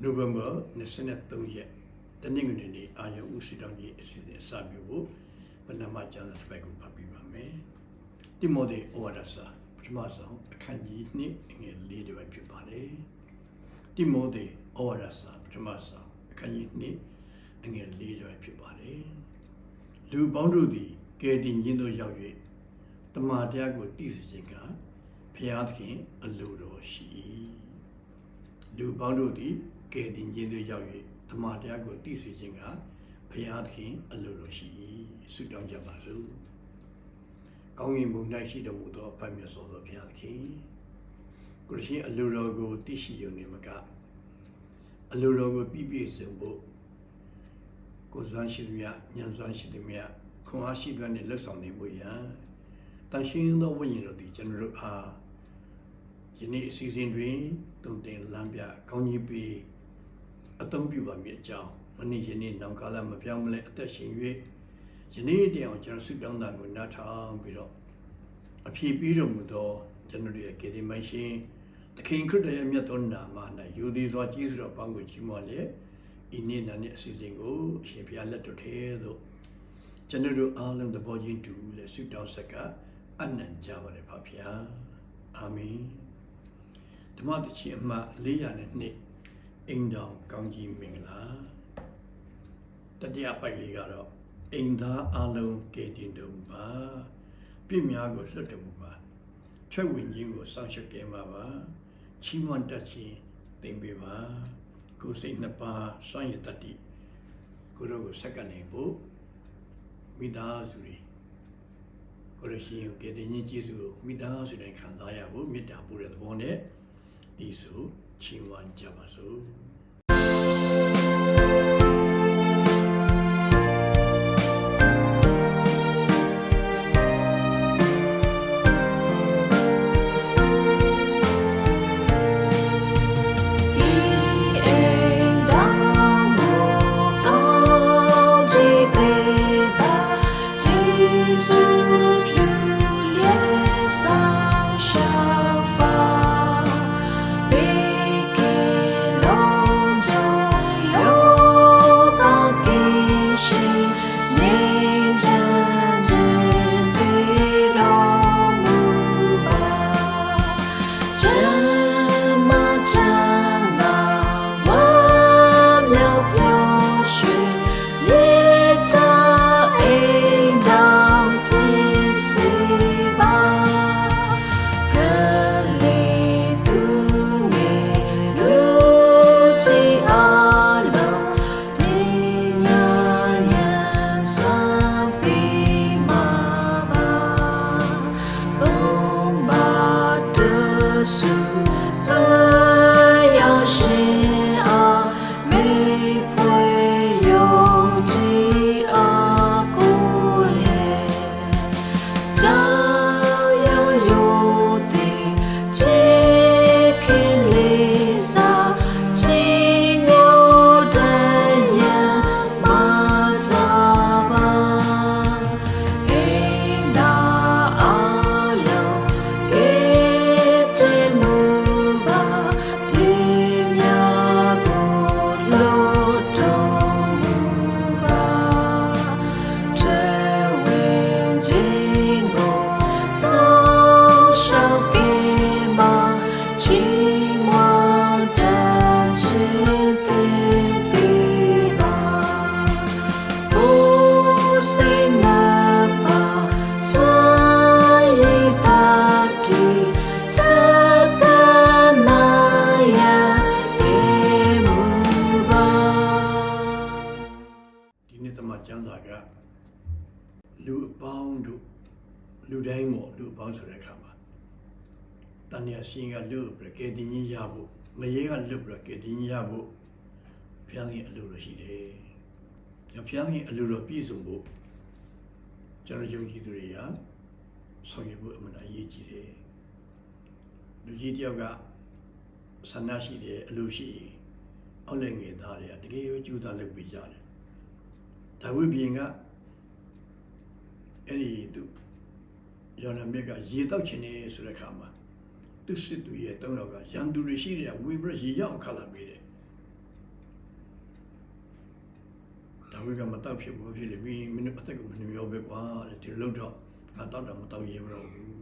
နိုဝင်ဘာ23ရက်တနင်္ဂနွေနေ့အာရုံဥစီတောင်းကြီးအစီအစဉ်အစပြုဖို့ပဏမကျမ်းစာတစ်ပိုက်ကိုဖတ်ပြပါမယ်။တိမောသေဩဝါဒစာပထမဆုံးအခန်းကြီး2အငယ်၄တစ်ပိုက်ဖြစ်ပါတယ်။တိမောသေဩဝါဒစာပထမဆုံးအခန်းကြီး2အငယ်၄တစ်ပိုက်ဖြစ်ပါတယ်။လူပေါင်းတို့သည်ကယ်တင်ခြင်းသို့ရောက်၍တမန်တရားကိုတည်စေခြင်းကဖျားသခင်အလိုတော်ရှိ၏။လူပေါင်းတို့သည် ကယ်တင်ခြင်းသို့ရောက်၍တမန်တရားကိုတည်စေခြင်းကဖျားသခင်အလိုတော်ရှိ၏။ဆုတောင်းကြပါစို့။ကောင်းကင်ဘုံ၌ရှိတော်မူသောအဖတ်မြတ်စွာသောဘုရားသခင်ကိုရရှိအလိုတော်ကိုတည်ရှိရုံနဲ့မကအလိုတော်ကိုပြည့်ပြည့်စုံဖို့ကိုယ်စွမ်းရှိသည်မြတ်ဉာဏ်စွမ်းရှိသည်မြတ်ခွန်အားရှိတဲ့နဲ့လက်ဆောင်နေမှုရန်တန်ရှင်းသောဝိညာဉ်တော်သည်ကျွန်တော်တို့အားယနေ့အစီအစဉ်တွင်တုံတင်လမ်းပြကောင်းကြီးပေး အသုံးပြုပါမည်အကြောင်းမနေ့ယနေ့နောင်ကာလမပြောင်းမလဲအသက်ရှင်၍ယနေ့တည်းအောင်ကျွန်တော်ဆုတောင်းတာကိုနားထောင်ပြီးတော့အပြည့်ပြီးတော်မူသောကျွန်တော်ရဲ့ကေဒီမရှင်သခင်ခရစ်တော်ရဲ့မြတ်သောနာမ၌ယူသည်စွာကြီးစွာပေါင်းကိုကြီးမွန်လျက်ဤနေ့နာနဲ့အစီအစဉ်ကိုအရှင်ဘုရားလက်တော်ထဲသို့ကျွန်တော်တို့အားလုံးသဘောချင်းတူလဲဆုတောင်းဆက်ကအနံ့ကြပါတယ်ဖဗျာအာမင်ဓမ္မတချီအမှ402 အိမ်တော်ကောင်းကြီးမင်္ဂလာတတိယပိုက်လေးကတော့အိမ်သားအားလုံးကဲတင်တော်မူပါပြည့်များကိုလွတ်တော်မူပါထွက်ဝင်ခြင်းကိုစောင့်ရှောက်ကြပါပါချီးမွမ်းတတ်ခြင်းသင်ပေးပါကိုယ်စိတ်နှစ်ပါးစွန့်ရတတ်တိကိုယ်တော်ကိုဆက်ကနေဖို့မိသားစုတွေကိုရရှိကိုကတဲ့ညကျေးဇူးကိုမိသားစုတိုင်းခံစားရဖို့မေတ္တာပို့တဲ့သဘောနဲ့ဒီဆို ချီးမွမ်းကြပါ လူတိုင်းမို့လူအပေါင်းဆိုတဲ့အခါမှာတန်မြတ်ရှင်ကလူပြကဲတင်ကြီးရဖို့မရေကလူပြကဲတင်ကြီးရဖို့ဘုရားကြီးအလိုလိုရှိတယ်။ဘုရားကြီးအလိုလိုပြည့်စုံဖို့ကျွန်တော်ယုံကြည်သူတွေကဆောင်ရွက်ဖို့အမှန်အရေးကြီးတယ်။လူကြီးတယောက်ကဆန္ဒရှိတယ်အလိုရှိရင်အောက်လက်ငယ်သားတွေကတကယ်ကိုကြိုးစားလုပ်ပေးကြတယ်။ဒါဝိပြင်ကအဲ့ဒီသူ ယောနာမြက်ကရေတောက်ချင်နေဆိုတဲ့ခါမှာသူစစ်သူရဲ့၃ယောက်ကရန်သူတွေရှိနေတာဝေပြီးရေရောက်ခါလာပေးတယ်ဒါဝိကမတောက်ဖြစ်ဘူးဖြစ်လေပြီးမင်းအသက်ကမနှမျောပဲကွာတဲ့ဒီလောက်တော့ငါတောက်တော့မတောက်ရေမတော့ဘူး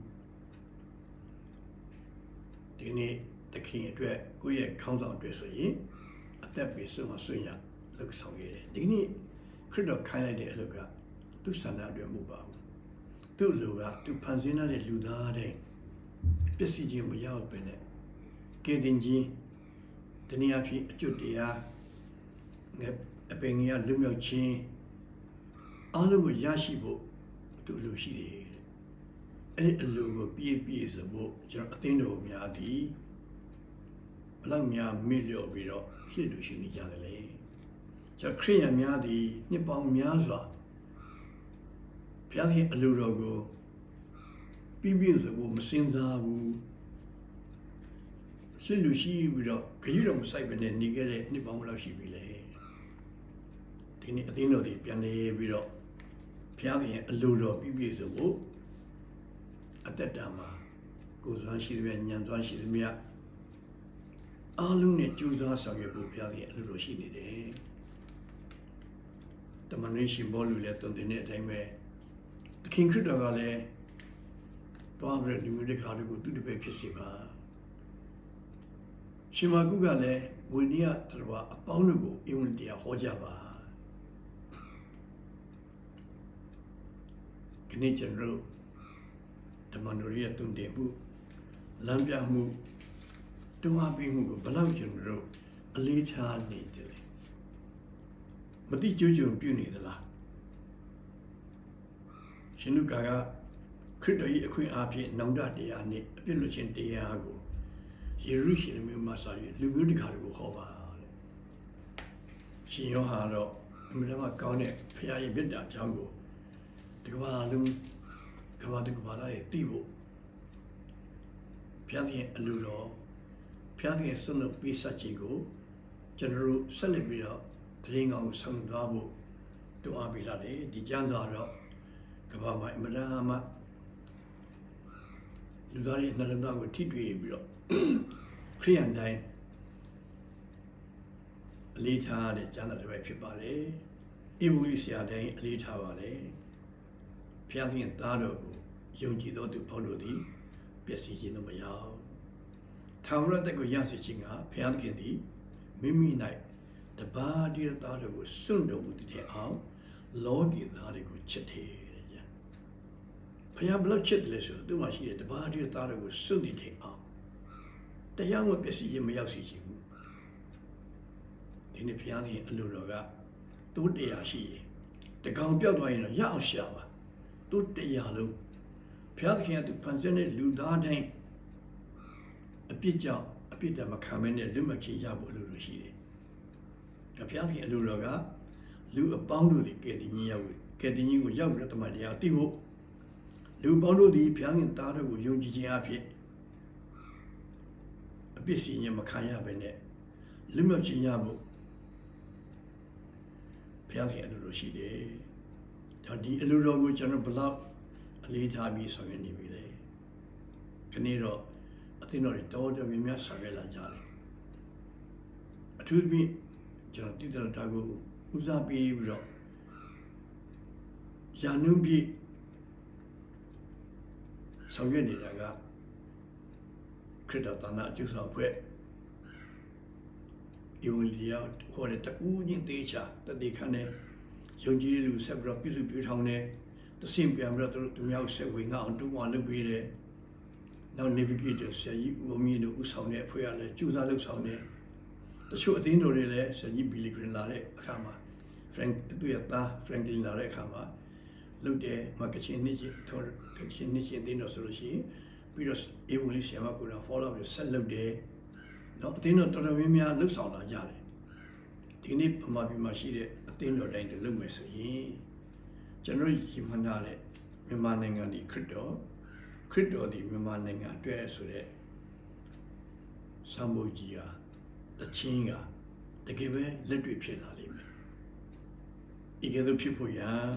ဒီနေ့တခင်အတွက်ကိုယ့်ရဲ့ခေါင်းဆောင်အတွက်ဆိုရင်အသက်ပေးဆုံးမဆွရလောက်ဆောင်ရတယ်ဒီနေ့ခရစ်တော်ခိုင်းလိုက်တဲ့အလုပ်ကသူ့ဆန္ဒအတွက်မဟုတ်ပါဘူး သူ့လူကသူဖန်ဆင်းရတဲ့လူသားတဲ့ပစ္စည်းချင်းမရောက်ပဲနဲ့ကဲတင်ချင်းတနည်းအားဖြင့်အကျွတ်တရားငယ်အပင်ကြီးကလွတ်မြောက်ခြင်းအားလုံးကိုရရှိဖို့သူအလိုရှိတယ်တဲ့အဲ့ဒီအလိုကိုပြည့်ပြည့်စုံဖို့ကျွန်တော်အသင်းတော်များသည်ဘလောက်များမေ့လျော့ပြီးတော့ရှေ့လိုရှိနေကြတယ်လေကျွန်တော်ခရိယန်များသည်နှစ်ပေါင်းများစွာ ဘုရားရှင်အလိုတော်ကိုပြည့်ပြည့်စုံဖို့မစင်စားဘူးရှေ့လိုရှိပြီးတော့ခရီးတော်မဆိုင်ဘဲနဲ့နေခဲ့တဲ့နှစ်ပေါင်းဘယ်လောက်ရှိပြီလဲဒီနေ့အသင်းတော်တွေပြန်လေပြီးတော့ဘုရားခင်ရဲ့အလိုတော်ပြည့်ပြည့်စုံဖို့အတ္တတာမှာကိုယ်စွမ်းရှိတဲ့ဉာဏ်စွမ်းရှိတဲ့မြတ်အားလုံးနဲ့ကြိုးစားဆောင်ရွက်ဖို့ဘုရားခင်အလိုတော်ရှိနေတယ်တမန်တော်ရှင်ဘောလူလည်းတုံတင်တဲ့အတိုင်းပဲ သခင်ခရစ်တော်ကလည်းတွားပြီးတော့ဒီမျိုးတစ်ခါတည်းကိုသူတပည့်ဖြစ်စေပါရှင်မာကုကလည်းဝိနည်းတော်အပေါင်းတို့ကိုအင်ဝင်တရားဟောကြပါဒီနေ့ကျွန်တော်တို့ဓမ္မတော်ရဲ့တုံတင်မှုလမ်းပြမှုတွန်းအားပေးမှုကိုဘယ်လောက်ကျွန်တော်တို့အလေးထားနေတယ်လဲမတိကျကျပြုနေသလား ရှင်လူကာကခရစ်တော်ရဲ့အခွင့်အာဖြင့်နောင်တတရားနဲ့အပြစ်လွတ်ခြင်းတရားကိုယေရုရှလင်မြို့မှာစာရေးလူမျိုးတကာတွေကိုဟောပါတဲ့ရှင်ယောဟန်တော့အမှန်တမ်းကောင်းတဲ့ဖခင်ရဲ့မြတ်တာအကြောင်းကိုဒီကဘာလုံးကဘာတကဘာလာရဲ့တိဖို့ဘုရားသခင်အလိုတော်ဘုရားသခင်ဆွလို့ပေးဆက်ခြင်းကိုကျွန်တော်တို့ဆက်လက်ပြီးတော့တရင်ကောင်ကိုဆောင်သွားဖို့တွအားပေးလာတယ်ဒီကျမ်းစာတော့ ကဘာမှာအမလာမလူသားရဲ့နှလုံးသားကိုထိတွေ့ပြီးတော့ခရိယန်တိုင်းအလေးထားတဲ့ကျမ်းစာတစ်ပိုက်ဖြစ်ပါတယ်ဧဝံဂေလိဆရာတိုင်းအလေးထားပါတယ်ဖျားခင်သားတော်ကိုယုံကြည်သောသူပေါင်းတို့သည်ပျက်စီးခြင်းတို့မရောက်ထာဝရတက်ကိုရစေခြင်းကဖျားခင်သည်မိမိ၌တပါးတည်းသားတော်ကိုစွန့်တော်မူတဲ့အောင်လောကီသားတွေကိုချစ်တယ် တဲ့ကြာဖျားဘလို့ချစ်တယ်လဲဆိုတော့သူမှရှိတဲ့တပါးတည်းသားတော်ကိုစွန့်တဲ့အောင်တရားမပျက်စီးခြင်းမရောက်စေခြင်းဘူးဒီနေ့ဖျားခင်အလိုတော်ကသူ့တရားရှိရင်တကောင်ပြောက်သွားရင်တော့ရအောင်ရှာပါသူတရားလုံးဘုရားသခင်ကသူဖန်ဆင်းတဲ့လူသားတိုင်းအပြစ်ကြောင့်အပြစ်တမခံမနဲ့လွတ်မချေရဖို့လိုလိုရှိတယ်။ဒါဘုရားသခင်အလိုတော်ကလူအပေါင်းတို့ဒီကဲတင်ကြီးရောက်ကဲတင်ကြီးကိုရောက်ပြီးတော့တမန်တရားသိဖို့ လူပေါင်းတို့ဒီဘုရားခင်သားတော်ကိုယုံကြည်ခြင်းအဖြစ်အပြစ်စီရင်မခံရဘဲနဲ့လွတ်မချေရဖို့ဘုရားသခင်အလိုလိုရှိတယ်။ဒါဒီအလိုတော်ကိုကျွန်တော်ဘယ်လောက်အလေးထားပြီးဆောင်ရွက်နေပြီလဲခဏတော့အသင်းတော်တွေတော်တော်များများဆောင်ရွက်လာကြတယ်အထူးသဖြင့်ကျွန်တော်တည်တယ်တာကိုဦးစားပေးပြီးတော့ယာနုပြည့် ဆောင်ရွက်နေတာကခရစ်တော်တနာအကျိုးဆောင်ဖွဲ့ဒီဝင်လျောက်ဟောတဲ့တူးချင်းသေးချာတတိခနဲ့ယုံကြည်တဲ့လူဆက်ပြီးတော့ပြည့်စုံပြည့်ထောင်တယ်တဆင့်ပြန်ပြီးတော့သူတို့သူများဆက်ဝင်ငါအောင်တူအောင်လုပ်ပေးတယ်နောက် navigator ဆရာကြီးဦးအမင်းတို့ဦးဆောင်တဲ့အဖွဲ့ကလည်းကြိုးစားလုပ်ဆောင်တယ်တချို့အသင်းတော်တွေလည်းဆရာကြီး Billy Green လာတဲ့အခါမှာ Frank သူရဲ့သား Franklin လာတဲ့အခါမှာ လုပ်တယ်မကချင်းနှစ်ချင်းတော်ကချင်းနှစ်ချင်းအသင်းတော်ဆိုလို့ရှိရင်ပြီးတော့အေဝလီဆရာမကိုယ်တော် follow ပြီးဆက်လုပ်တယ်နော်အသင်းတော်တော်တော်များများလှုပ်ဆောင်လာကြတယ်ဒီနေ့ပမာပြည်မှာရှိတဲ့အသင်းတော်တိုင်းတွေလုပ်မယ်ဆိုရင်ကျွန်တော်ရည်မှန်းထားတဲ့မြန်မာနိုင်ငံဒီခရစ်တော်ခရစ်တော်ဒီမြန်မာနိုင်ငံအတွက်ဆိုတဲ့စံမိုးကြီးဟာတချင်းကတကယ်ပဲလက်တွေ့ဖြစ်လာလိမ့်မယ်။ဤကဲ့သို့ဖြစ်ဖို့ရန်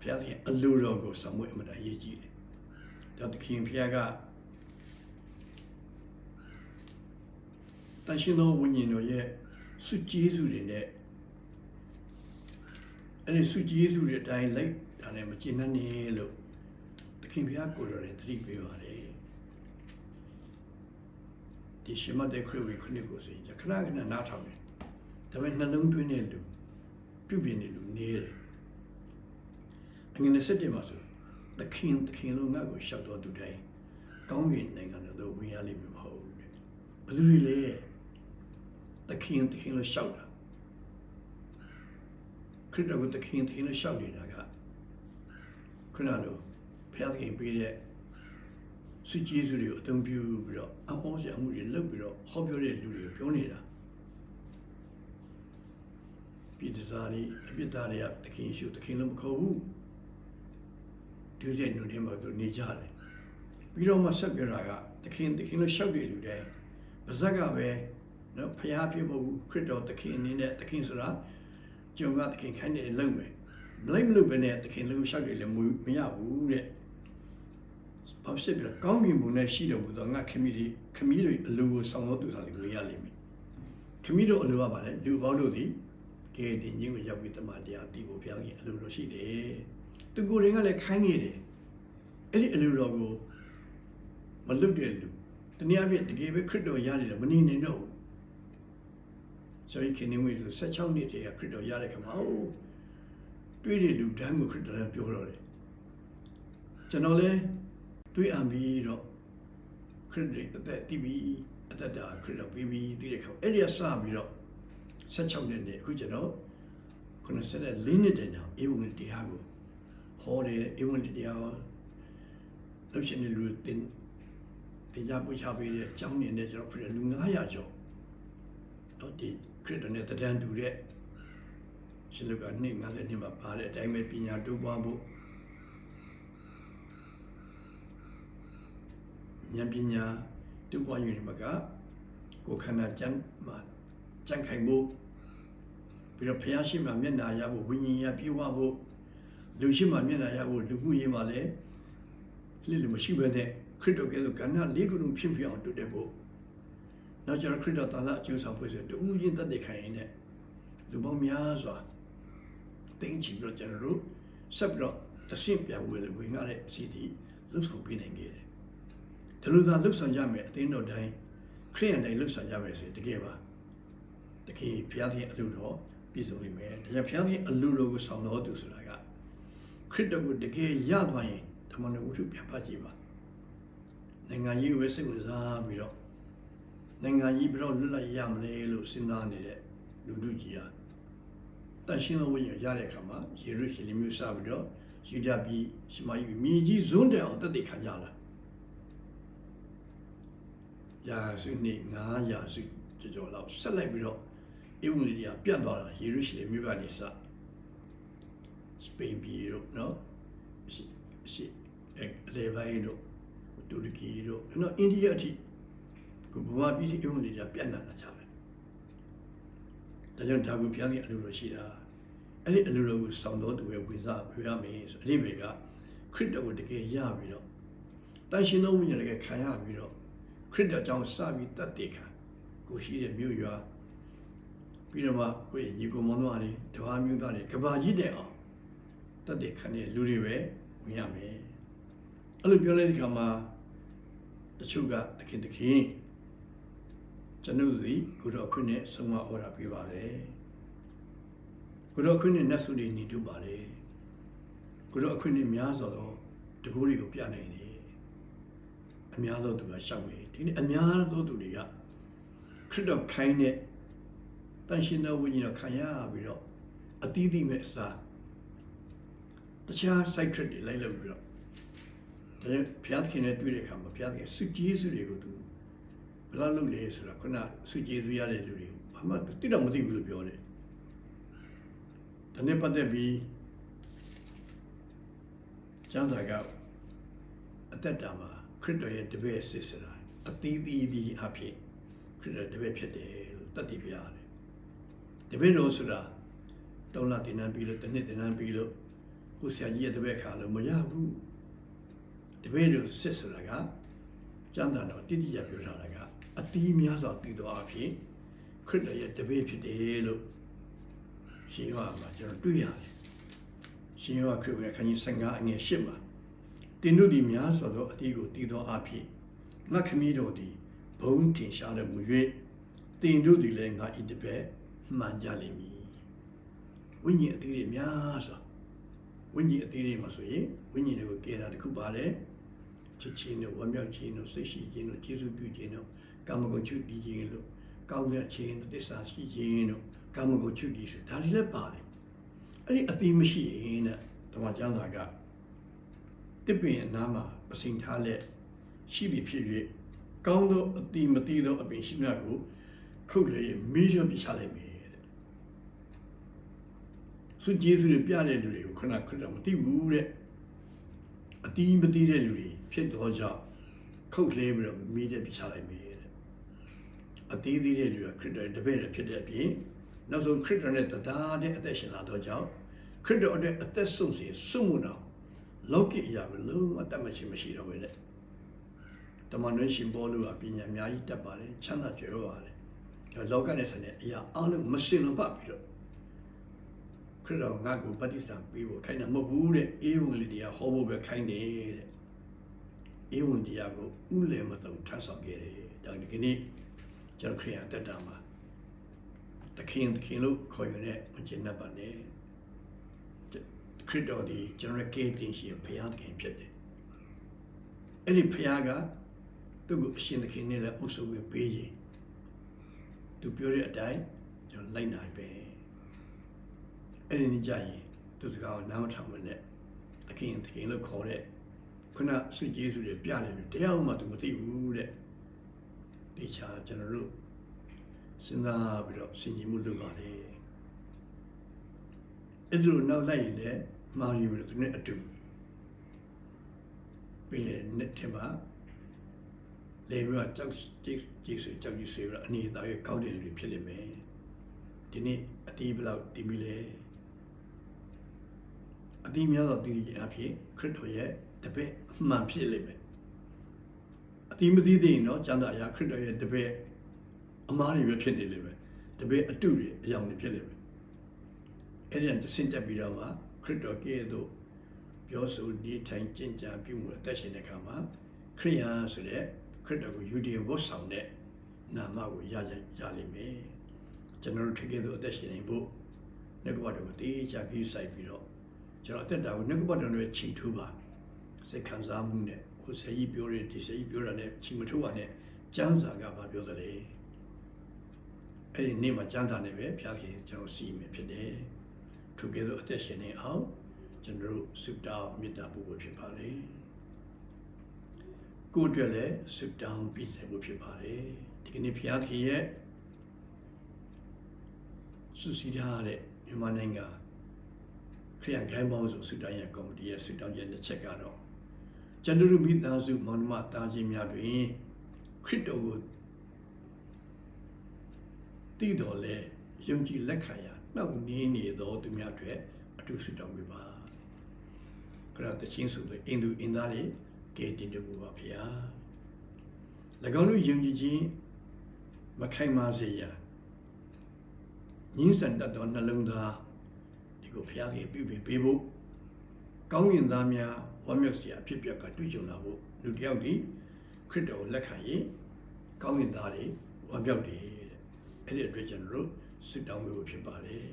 ဘုရားရှင်အလိုတော်ကိုဆောင်မွေးအမှန်တန်ရေးကြည့်တယ်။ဒါသခင်ဘုရားကတန်ရှင်သောဝိညာဉ်တော်ရဲ့စုကျေးဇူးတွေနဲ့အဲ့ဒီစုကြည်စုတွေအတိုင်းလိုက်ဒါနဲ့မကျင်နဲ့နေလို့သခင်ဘုရားကိုယ်တော်နဲ့တတိပေးပါတယ်ဒီရှမတဲ့ခရစ်ဝင်ခုနှစ်ကိုဆိုရင်ခဏခဏနားထောင်တယ်ဒါပေမဲ့နှလုံးသွင်းတဲ့လူပြုပြင်တဲ့လူနေတယ်အ ငင်းဆက်တယ်မှာဆိုသခင်သခင်လုံးငါ့ကိုရှောက်တော်သူတိုင်းကောင်းကင်နိုင်ငံတော်သို့ဝင်ရလိမ့်မယ်မဟုတ်ဘူးတဲ့ဘယ်သူတွေလဲသခင်သခင်လို့ရှောက်တာခရစ်တော်ကိုသခင်သခင်လို့ရှောက်နေတာကခုနလိုဖျားသခင်ပေးတဲ့စုကျေးဇူးတွေကိုအသုံးပြုပြီးတော့အဟောစရာမှုတွေလုပ်ပြီးတော့ဟောပြောတဲ့လူတွေကိုပြောနေတာပြည်တစားတွေအပြစ်သားတွေကသခင်ရှုသခင်လို့မခေါ်ဘူး ဒီစိတ်ညွန်နေမှာသူနေကြတယ်ပြီးတော့မှဆက်ပြောတာကသခင်သခင်လို့ရှောက်တဲ့လူတွေပါဇက်ကပဲနော်ဖျားဖြစ်မဟုတ်ဘူးခရစ်တော်သခင်အနေနဲ့သခင်ဆိုတာကျုံကသခင်ခိုင်းတယ်လုံမယ်မလိုက်မလို့ပဲနဲ့သခင်လုံလျှောက်တယ်လည်းမရဘူးတဲ့ဘာဖြစ်ပြီးတော့ကောင်းကင်ဘုံနဲ့ရှိတော်မူသောငါခမီးတွေခမီးတွေအလိုကိုဆောင်တော်သူသာလေဝင်ရလိမ့်မယ်ခမီးတို့အလိုကပါလေလူပေါင်းတို့သည်ကဲတင်ခြင်းကိုရောက်ပြီးတမန်တရားတည်ဖို့ဘုရားကြီးအလိုတော်ရှိတယ် သူကိုယ်တိုင်ကလည်းခိုင်းနေတယ်အဲ့ဒီအလိုတော်ကိုမလွတ်တဲ့လူတနည်းအားဖြင့်တကယ်ပဲခရစ်တော်ရတယ်မနေနိုင်တော့ဘူးဆိုရင်ခင်နေဝေဆို16နှစ်တည်းကခရစ်တော်ရတဲ့ခါမှာဟိုတွေ့တဲ့လူတန်းကိုခရစ်တော်ကပြောတော့တယ်ကျွန်တော်လည်းတွေ့အံပြီးတော့ခရစ်တော်အသက်တည်ပြီးအသက်တာခရစ်တော်ပြီးပြီးတည်တဲ့ခါအဲ့ဒီကစပြီးတော့16နှစ်နဲ့အခုကျွန်တော်94နှစ်တည်းတော့ဧဝံဂေလိတရားကို ဟောတယ်ဧဝံဂေလိတရားလို့ရှိရင်လူတင်တင်ကြပွေးချပေးတဲ့အကြောင်းနေနဲ့ကျွန်တော်ခရစ်တော်လူ900ကျော်တော့ဒီခရစ်တော်နဲ့တဒန်းတူတဲ့ရှင်လူကနှစ်50နှစ်မှာပါတဲ့အတိုင်းပဲပညာတိုးပွားဖို့ဉာဏ်ပညာတိုးပွားယူနေမှာကကိုယ်ခန္ဓာကျမ်းမှာကြံ့ခိုင်ဖို့ပြီးတော့ဖျားရှိမှမျက်နာရဖို့ဝိညာဉ်ရပြေဝဖို့ လူရှိမှမျက်နာရဖို့လူမှုရေးမှာလည်းလိလူမရှိဘဲနဲ့ခရစ်တော်ကဲ့သို့ကဏ္ဍလေးခုလုံးဖြစ်ဖြစ်အောင်တိုးတက်ဖို့နောက်ကျတော့ခရစ်တော်သာလအကျိုးဆောင်ဖွဲ့ဆိုတူးချင်းတက်တဲ့ခိုင်ရင်နဲ့လူပေါင်းများစွာတင်းချီပြီးတော့ကျွန်တော်တို့ဆက်ပြီးတော့တဆင့်ပြန်ဝင်ဝင်ရတဲ့အစီအတီလှုပ်ဆောင်ပေးနိုင်ခဲ့တယ်။ဒီလိုသာလှုပ်ဆောင်ကြမယ်အသင်းတော်တိုင်းခရိယန်တိုင်းလှုပ်ဆောင်ကြမယ်ဆိုရင်တကယ်ပါတကယ်ဘုရားသခင်အလိုတော်ပြည့်စုံလိမ့်မယ်။ဒါကြောင့်ဘုရားသခင်အလိုတော်ကိုဆောင်တော်သူဆိုတာက ခရစ်တော်ကိုတကယ်ရသွားရင်ဓမ္မတော်ဝတ္ထုပြန်ဖတ်ကြည့်ပါ။နိုင်ငံရေးဝဲစိတ်ဝင်စားပြီးတော့နိုင်ငံကြီးဘယ်တော့လွတ်လပ်ရမလဲလို့စဉ်းစားနေတဲ့လူတို့ကြီးဟာတန်ရှင်းသောဝိညာဉ်ရတဲ့အခါမှာယေရုရှလင်မြို့စပြီးတော့ယူဒပြည်ရှမာယီမြေကြီးဇွန်းတယ်အောင်တက်တည်ခံကြလာရာစုနှစ်900ရာစုကျော်ကျော်လောက်ဆက်လိုက်ပြီးတော့ဧဝံဂေလိကပြတ်သွားတာယေရုရှလင်မြို့ကနေစ စပိန်ပြည်တို့နော်ရှိရှိအလေပိုင်းတို့တူရကီတို့နော်အိန္ဒိယအထိကိုဘဝပြည်ဒီအုံးလေးကြပြတ်နာလာကြတယ်။ဒါကြောင့်ဒါကိုဘုရားကြီးအလိုလိုရှိတာအဲ့ဒီအလိုလိုကိုစောင့်တော်သူရဲ့ဝင်စားပြရမယ်ဆိုအဲ့ဒီဘေကခရစ်တော်ကိုတကယ်ရပြီးတော့တန်ရှင်သောဝိညာဉ်တကယ်ခံရပြီးတော့ခရစ်တော်ကြောင့်စပြီးတတ်တည်ခံကိုရှိတဲ့မြို့ရွာပြီးတော့မှကိုယ့်ညီကိုမောင်တို့အားတဘာမျိုးသားတွေကဘာကြီးတဲ့အောင် တတ်တည်ခံတဲ့လူတွေပဲဝင်ရမယ်။အဲ့လိုပြောလိုက်တဲ့အခါမှာတချို့ကတခင်တခင်ကျွန်ုပ်သည်ကိုတော်ခွင့်နဲ့ဆုံးမဩရာပေးပါတယ်ကိုတော်ခွင့်နဲ့နတ်ဆုတွေညီတူပါတယ်ကိုတော်ခွင့်နဲ့များစွာသောတကူတွေကိုပြနိုင်တယ်အများသောသူကရှောက်နေဒီနေ့အများသောသူတွေကခရစ်တော်ခိုင်းတဲ့တန်ရှင်သောဝိညာဉ်တော်ခံရပြီးတော့အသီးသီးမဲ့အစား တခြား side trip တွေလိုက်လုပ်ပြီးတော့ဒါကြောင့်ဘုရားသခင်နဲ့တွေ့တဲ့အခါမှာဘုရားသခင်စုကြည်စုတွေကိုသူဘယ်လောက်လုပ်လဲဆိုတာခုနစုကျေစုရတဲ့လူတွေဘာမှတိတော့မသိဘူးလို့ပြောတယ်။ဒါနဲ့ပတ်သက်ပြီးကျမ်းစာကအသက်တာမှာခရစ်တော်ရဲ့တပည့်စစ်စရာအသီးသီးဒီအဖြစ်ခရစ်တော်တပည့်ဖြစ်တယ်လို့တတ်သိပြရတယ်။တပည့်တော်ဆိုတာတောင်းလာတင်နန်းပြီးလို့တစ်နှစ်တင်နန်းပြီးလို့ ကိုဆရာကြီးရဲ့တပည့်ခါလို့မရဘူး။တပည့်တော်စစ်စရာကကျမ်းသာတော်တိတိကျပြောထားတာကအတီးများစွာတည်တော်အဖြစ်ခရစ်တော်ရဲ့တပည့်ဖြစ်တယ်လို့ရှင်းရမှာကျွန်တော်တွေ့ရတယ်ရှင်ယောခရစ်ဝင်အခန်းကြီး15အငယ်8မှာတင်တို့သည်များစွာသောအတီးကိုတည်သောအဖြစ်ငါခမည်းတော်သည်ဘုံတင်ရှားတော်မူ၍တင်တို့သည်လည်းငါဤတပည့်မှန်ကြလိမ့်မည်ဝိညာဉ်အတီးတွေများစွာ ဝိညာဉ်အတီးတွေမှာဆိုရင်ဝိညာဉ်တွေကိုကဲတာတစ်ခုပါတယ်ချစ်ချင်းတို့ဝမ်းမြောက်ခြင်းတို့စိတ်ရှိခြင်းတို့ကျေးဇူးပြုခြင်းတို့ကာမဂုဏ်ချုပ်တည်ခြင်းတို့ကောင်းမြတ်ခြင်းတို့သစ္စာရှိခြင်းတို့ကာမဂုဏ်ချုပ်တည်ဆိုဒါတွေလည်းပါတယ်အဲ့ဒီအတီးမရှိရင်တဲ့ဓမ္မကျမ်းစာကတစ်ပင်အနားမှာပစိန်ထားလက်ရှိပြီဖြစ်၍ကောင်းသောအတီးမတီးသောအပင်ရှိမြတ်ကိုခုတ်လေမိရပြချလိုက်မ ယ်တဲ့သူကျေးဇူးတွေပြတဲ့လူတွေကိုခဏခဏမသိဘူးတဲ့အတီးမတီးတဲ့လူတွေဖြစ်တော့ကြောင့်ခုတ်လေပြီးတော့မိတဲ့ပြချလိုက်မယ်တဲ့အတီးသီးတဲ့လူကခရစ်တော်တပည့်တွေဖြစ်တဲ့အပြင်နောက်ဆုံးခရစ်တော်နဲ့တရားတဲ့အသက်ရှင်လာတော့ကြောင့်ခရစ်တော်အတွက်အသက်ဆုံးစေစွန့်မှုတော့လောကီအရာကိုလုံးဝတတ်မှတ်ခြင်းမရှိတော့ဘဲနဲ့တမန်တော်ရှင်ဘောလူကပညာအများကြီးတတ်ပါတယ်ချမ်းသာကြွယ်ဝပါတယ်ဒါလောကနဲ့ဆိုင်တဲ့အရာအလုံးမစင်လို့ပတ်ပြီးတော့ ခရစ်တော်ငါ့ကိုပฏิစံပေးဖို့ခိုင်းတာမဟုတ်ဘူးတဲ့အေဝံဂေလိတရားဟောဖို့ပဲခိုင်းတယ်တဲ့အေဝံတရားကိုဥလည်မတုံထပ်ဆောင်ခဲ့တယ်ဒါဒီကနေ့ကျွန်တော်ခရိယန်တက်တာမှာတခင်တခင်လို့ခေါ်ရတဲ့မကျင်တတ်ပါနဲ့ခရစ်တော်ဒီကျွန်တော်ကေတင်ရှိဘုရားသခင်ဖြစ်တယ်အဲ့ဒီဘုရားကသူ့ကိုအရှင်သခင်နဲ့လည်းအုပ်စုဝင်ပေးရင်သူပြောတဲ့အတိုင်းကျွန်တော်လိုက်နိုင်ပဲ အဲ့ဒီနေ့ကျရင်သူစကားကိုနားမထောင်မနဲ့သခင်သခင်လို့ခေါ်တဲ့ခုနဆွေကျေးဇူးတွေပြတယ်တရားဥမှသူမသိဘူးတဲ့တေချာကျွန်တော်တို့စဉ်းစားပြီးတော့စဉ်းကျင်မှုလုပ်ပါတယ်အဲ့ဒီလိုနောက်လိုက်ရင်လည်းမှားယူပြီးတော့သူနဲ့အတူပြီးလေနဲ့ထဲမှာလေပြီးတော့ကြောက်ကြည့်ကြည့်ဆိုကြောက်ကြည့်ဆိုပြီးတော့အနေသားရဲ့ကောက်တယ်တွေဖြစ်လိမ့်မယ်ဒီနေ့အတီးဘယ်လောက်တီးပြီးလဲ အတီးများသောတီးကြီးအဖြစ်ခရစ်တော်ရဲ့တပည့်အမှန်ဖြစ်လိမ့်မယ်အတိမသိသေးရင်တော့ကျမ်းစာအရာခရစ်တော်ရဲ့တပည့်အမားတွေပဲဖြစ်နေလိမ့်မယ်တပည့်အတုတွေအယောင်တွေဖြစ်လိမ့်မယ်အဲ့ဒီကတစ်ဆင့်တက်ပြီးတော့မှခရစ်တော်ကဲ့သို့ပြောဆိုနေထိုင်ကျင့်ကြံပြုမှုအသက်ရှင်တဲ့အခါမှာခရိယာဆိုတဲ့ခရစ်တော်ကိုယူဒီဝတ်ဆောင်တဲ့နာမကိုရရရလိမ့်မယ်ကျွန်တော်တို့ထက်ကဲ့သို့အသက်ရှင်နေဖို့နှုတ်ကပတ်တော်ကိုတေးချပြီးစိုက်ပြီးတော့ ကျွန်တော်အသက်တာကိုနှုတ်ကပတ်တော်နဲ့ချိန်ထူပါစိတ်ခံစားမှုနဲ့ဟိုဆရာကြီးပြောတဲ့ဒီဆရာကြီးပြောတာနဲ့ချိန်မထူပါနဲ့ကျမ်းစာကဘာပြောသလဲအဲ့ဒီနေ့မှာကျမ်းစာနဲ့ပဲဖျားခင်ကျွန်တော်စီမယ်ဖြစ်တယ်ထိုကဲ့သို့အသက်ရှင်နေအောင်ကျွန်တော်တို့ဆုတောင်းမေတ္တာပို့ဖို့ဖြစ်ပါလေကိုယ်အတွက်လည်းဆုတောင်းပြီးစေဖို့ဖြစ်ပါတယ်ဒီကနေ့ဖျားခင်ရဲ့ဆုစီထားတဲ့မြန်မာနိုင်ငံ ခရိယန်ဂိုင်းပေါင်းစုဆုတောင်းရကော်မတီရဲ့ဆုတောင်းချက်တစ်ချက်ကတော့ကျွန်တော်တို့မိသားစုမောင်နှမတာချင်းများတွင်ခရစ်တော်ကိုတည်တော်လဲယုံကြည်လက်ခံရနှောက်နေနေသောသူများတွေအထူးဆုတောင်းပေးပါခရတချင်းဆိုတဲ့အင်သူအင်သားတွေကဲတင်တူပါဗျာ၎င်းတို့ယုံကြည်ခြင်းမခိုင်မာစေရန်ညှင်းဆန်တတ်သောနှလုံးသား ဒီကိုဖျားခင်ပြုပြင်ပေးဖို့ကောင်းရင်သားများဝမ်းမြောက်စရာအဖြစ်အပျက်ကတွေ့ကြုံလာဖို့လူတစ်ယောက်ဒီခရစ်တော်ကိုလက်ခံရင်ကောင်းရင်သားတွေဝမ်းမြောက်တယ်တဲ့အဲ့ဒီအတွက်ကျွန်တော်တို့ဆုတောင်းလို့ဖြစ်ပါတယ်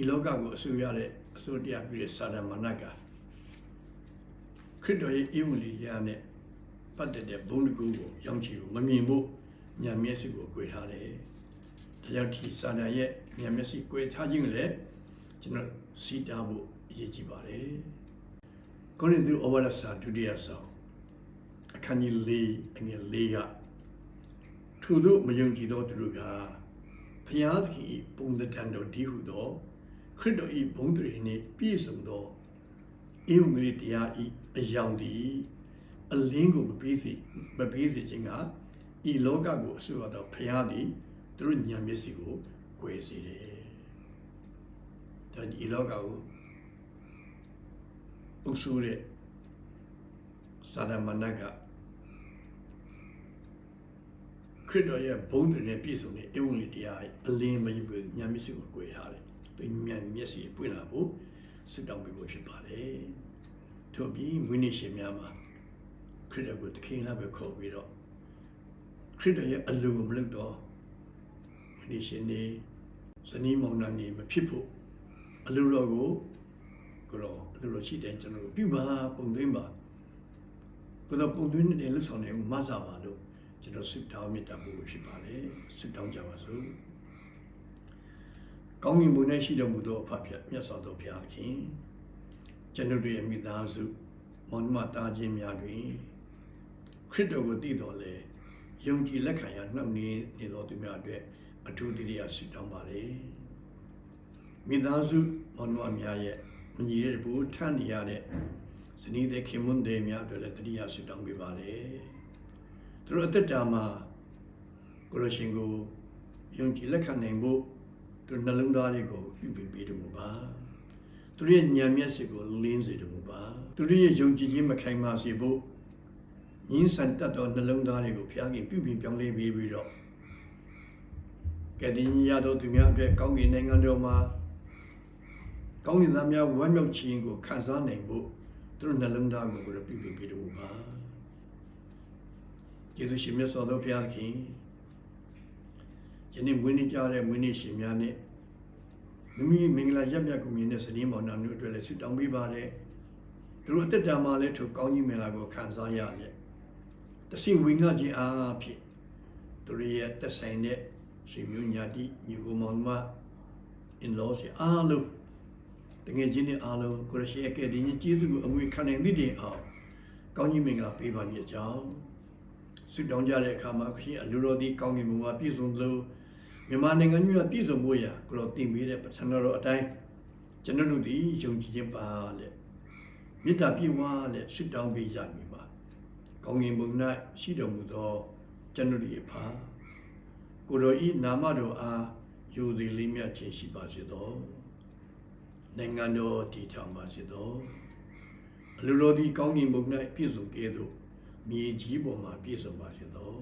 ဤလောကကိုအစိုးရတဲ့အစိုးတရားပြုတဲ့စာဒမာနကခရစ်တော်ရဲ့ဧဝံဂေလိယနဲ့ပတ်သက်တဲ့ဘုန်းတကူကိုရောင်းချီကိုမမြင်ဖို့ဉာဏ်မျက်စိကို꿰ထားတယ်ဒါကြောင့်ဒီစာဒရဲ့ဉာဏ်မျက်စိ꿰ထားခြင်းလည်း ကျွန်တော်စီတာဖို့အရေးကြီးပါတယ်ကောရိန္သုဩဝါဒစာဒုတိယဆောင်အခန်းကြီး၄အငယ်၄ကထို့သောမယုံကြည်သောသူတို့ကဖျားသခင်၏ပုံသဏ္ဍာန်တော်ဒီဟုသောခရစ်တော်၏ဘုန်းတရေနှင့်ပြည့်စုံသောဧဝံဂေလိတရား၏အယောင်သည်အလင်းကိုမပေးစေမပေးစေခြင်းကဤလောကကိုအဆိုရသောဖျားသည်သူတို့ဉာဏ်မျက်စိကို꿰စေတယ်။ ဒါဒီလောကကိုအဆိုရတဲ့စာဒမနကခရစ်တော်ရဲ့ဘုန်းတော်နဲ့ပြည့်စုံတဲ့ဧဝံဂေလိတရားအလင်းမယူပြီးဉာဏ်မျက်စိကို꿰ထားတယ်။သူဉာဏ်မျက်စိပွင့်လာဖို့ဆုတောင်းပေးဖို့ဖြစ်ပါတယ်ထို့ပြီးမွေးနေ့ရှင်များမှာခရစ်တော်ကိုသခင်လာပဲခေါ်ပြီးတော့ခရစ်တော်ရဲ့အလိုကိုမလုပ်တော့မွေးနေ့ရှင်နေဇနီးမောင်နှံနေမဖြစ်ဖို့ အလိုတော်ကိုကိုတော့အလိုတော်ရှိတဲ့ကျွန်တော်တို့ပြုပါပုံသွင်းပါကိုတော့ပုံသွင်းနေတဲ့လူဆောင်နေမဆာပါလို့ကျွန်တော်ဆုတောင်းမေတ္တာပို့လို့ဖြစ်ပါတယ်ဆုတောင်းကြပါစို့ကောင်းကင်ဘုံနဲ့ရှိတော်မူသောအဖဖျက်မြတ်စွာဘုရားသခင်ကျွန်ုပ်တို့ရဲ့မိသားစုမောင်နှမသားချင်းများတွင်ခရစ်တော်ကိုတည်တော်လဲယုံကြည်လက်ခံရနှောင့်နှေးနေတော်သူများအတွက်အထူးတရဆုတောင်းပါလေ မိသားစုမောင်နှမများရဲ့မညီတဲ့ဘူထမ်းနေရတဲ့ဇနီးတဲ့ခင်မွန်းတဲ့များအတွက်လည်းတရဆုတောင်းပေးပါလေသူတို့အသက်တာမှာကိုရရှင်ကိုယုံကြည်လက်ခံနိုင်ဖို့သူနှလုံးသားတွေကိုပြုပြင်ပေးတယ်မူပါသူတို့ရဲ့ဉာဏ်မျက်စိကိုလင်းစေတယ်မူပါသူတို့ရဲ့ယုံကြည်ခြင်းမခိုင်မာစေဖို့ညင်းဆန်တတ်သောနှလုံးသားတွေကိုဘုရားခင်ပြုပြင်ပြောင်းလဲပေးပြီးတော့ကတိညီရသောသူများအတွက်ကောင်းကင်နိုင်ငံတော်မှာ ကောင်းကင်သားများဝမ်းမြောက်ခြင်းကိုခံစားနိုင်ဖို့သူတို့နှလုံးသားကိုကိုယ်ပြုပြင်ပေးတယ်မူပါယေရှုရှင်မြတ်စွာဘုရားခင်ယနေ့မွေးနေ့ကြတဲ့မွေးနေ့ရှင်များနဲ့မိမိမင်္ဂလာရက်မြတ်ကိုမြင်တဲ့စနေမောင်နှံတို့အတွက်လည်းဆုတောင်းပေးပါတယ်သူတို့အသက်တာမှာလည်းထိုကောင်းကြီးမင်္ဂလာကိုခံစားရရဲ့တရှိဝင်ငှခြင်းအားဖြင့်သူတို့ရဲ့သက်ဆိုင်တဲ့ဆွေမျိုးညာတိညီကိုမောင်မ in laws အားလုံး တကယ်ချင်းနဲ့အားလုံးကိုရရှိရဲ့ကဲဒီနေ့ကျေးဇူးကိုအမွေခံနိုင်သည့်တိုင်အောင်ကောင်းကြီးမင်္ဂလာပေးပါမည်အကြောင်းဆုတောင်းကြတဲ့အခါမှာခရစ်အလိုတော်သည်ကောင်းကင်ဘုံမှာပြည့်စုံသလိုမြန်မာနိုင်ငံကြီးကပြည့်စုံဖို့ရာကိုတော့တင်ပေးတဲ့ပထနာတော်အတိုင်းကျွန်တော်တို့ဒီယုံကြည်ခြင်းပါလေမေတ္တာပြည့်ဝလေဆုတောင်းပေးကြမည်ပါကောင်းကင်ဘုံ၌ရှိတော်မူသောကျွန်တော်တို့အဖာကိုတော်ဤနာမတော်အားယူသည်လေးမြတ်ခြင်းရှိပါစေသော နိုင်ငံတော်တည်ထောင်ပါစေသောအလိုတော်ဒီကောင်းကင်ဘုံ၌ပြည့်စုံကဲ့သို့မြေကြီးပေါ်မှာပြည့်စုံပါစေသော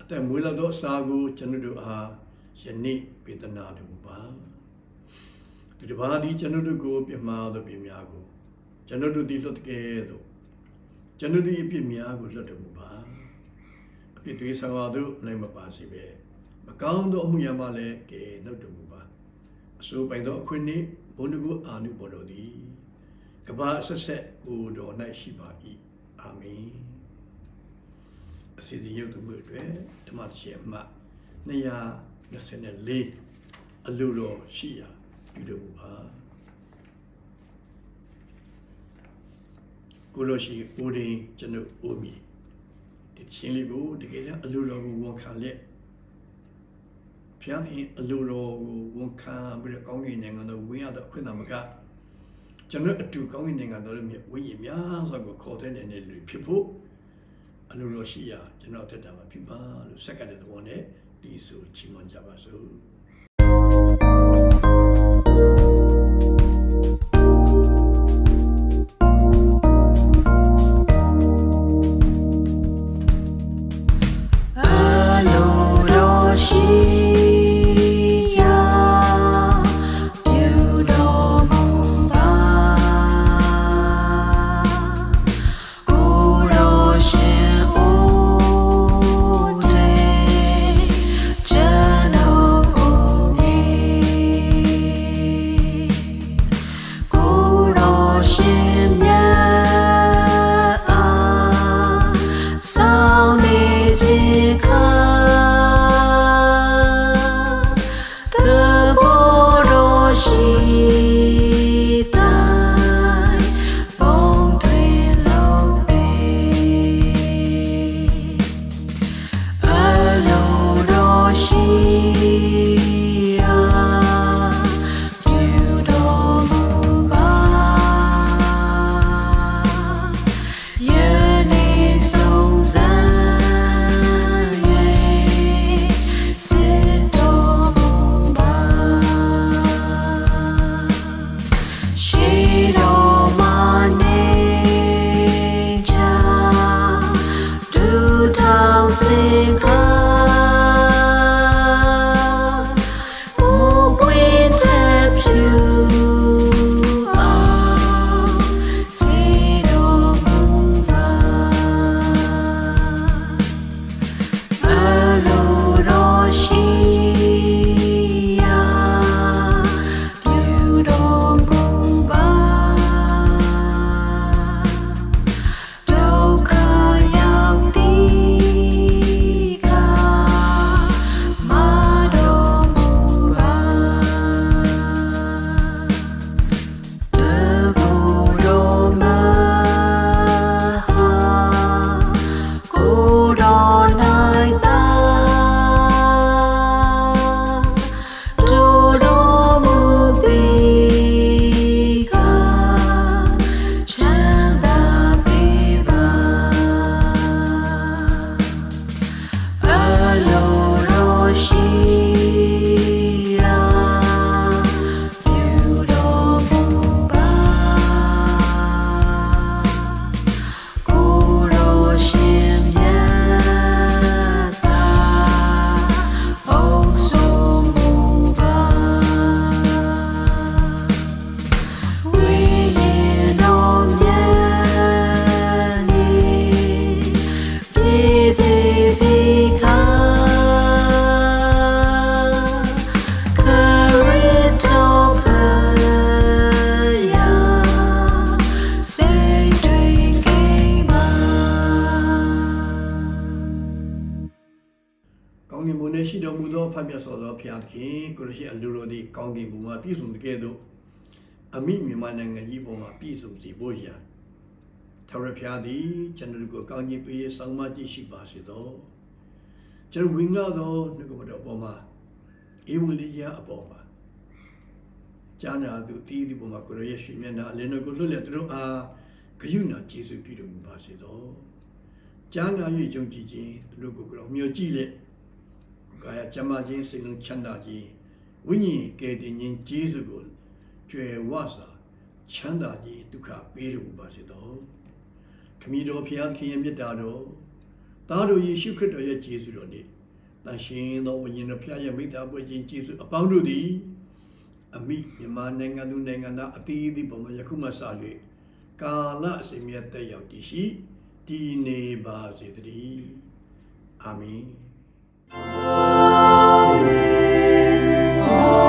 အသက်မွေးလာသောအစာကိုကျွန်တော်တို့အားယနေ့ပေးသနာတော်မူပါသူတစ်ပါးသည်ကျွန်တော်တို့ကိုပြမှားသောပြများကိုကျွန်တော်တို့သည်လွတ်ကဲသို့ကျွန်တော်တို့၏အပြစ်များကိုလွတ်တော်မူပါအပြစ်တွေဆောင်အားသို့နိုင်မပါစေပဲမကောင်းသောအမှုရာမှလည်းကဲနှုတ်တော်မူပါအစိုးပိုင်သောအခွင့်နှင့် ဘုန်းတော်ကိုအာနုဘော်တော်သည်ကဘာဆက်ဆက်ကိုတော်၌ရှိပါ၏အာမင်အစီအစဉ်ရုပ်သမှုအတွက်ဓမ္မရှင်အမှတ်224အလိုတော်ရှိရာပြုလုပ်မှုပါကိုလိုရှိဦးရင်းကျွန်ုပ်ဦးမီဒီချင်းလေးကိုတကယ်လည်းအလိုတော်ကိုဝန်ခံလက် ဖျားခင်အလိုတော်ကိုဝန်ခံပြီးတော့ကောင်းကင်နိုင်ငံတော်ဝင်ရတော့အခွင့်အရေးမကကျွန်တော်အတူကောင်းကင်နိုင်ငံတော်ရဲ့ဝိညာဉ်များစွာကိုခေါ်တဲ့နေလူဖြစ်ဖို့အလိုလိုရှိရာကျွန်တော်တက်တာမှာဖြစ်ပါလို့စက္ကတဲ့သဘောနဲ့ဒီဆိုချီးမွမ်းကြပါစို့ ခင်ကိုရရှိအလိုတော်သည်ကောင်းကင်ဘုံမှာပြည့်စုံတဲ့ကဲ့သို့အမိမြန်မာနိုင်ငံကြီးပေါ်မှာပြည့်စုံစေဖို့ရာထာဝရဘုရားသည်ကျွန်တော်တို့ကိုကောင်းကြီးပေးဆောင်မကြည့်ရှိပါစေသောကျွန်တော်ဝင်လာသောနှုတ်ကပတော်ပေါ်မှာဧဝံဂေလိယအပေါ်မှာကျမ်းနာသူတည်ဒီပေါ်မှာကိုရရဲ့ရှင်မျက်နှာအလင်းတော်ကိုလွတ်လပ်သူတို့အားဂရုဏာကျေးဇူးပြုတော်မူပါစေသောကျမ်းနာ၍ယုံကြည်ခြင်းသူတို့ကိုကြောမျှော်ကြည့်လက်ကာယကျမ်းမာခြင်းစိတ်လုံးချမ်းသာခြင်း ဝိညာဉ်ကယ်တင်ခြင်းကျေးဇူးကိုကျွယ်ဝစွာချမ်းသာခြင်းဒုက္ခပေးတော်မူပါစေသောခမည်းတော်ဖျားသခင်ရဲ့မြတ်တာတော်သားတော်ယေရှုခရစ်တော်ရဲ့ကျေးဇူးတော်နှင့်တန်ရှင်သောဝိညာဉ်တော်ဖျားရဲ့မိတ္တာပွဲခြင်းကျေးဇူးအပေါင်းတို့သည်အမိမြန်မာနိုင်ငံသူနိုင်ငံသားအသီးသီးပေါ်မှာယခုမှစ၍ကာလအစဉ်မြတ်တက်ရောက်တည်ရှိတည်နေပါစေတည်းအာမင် Oh.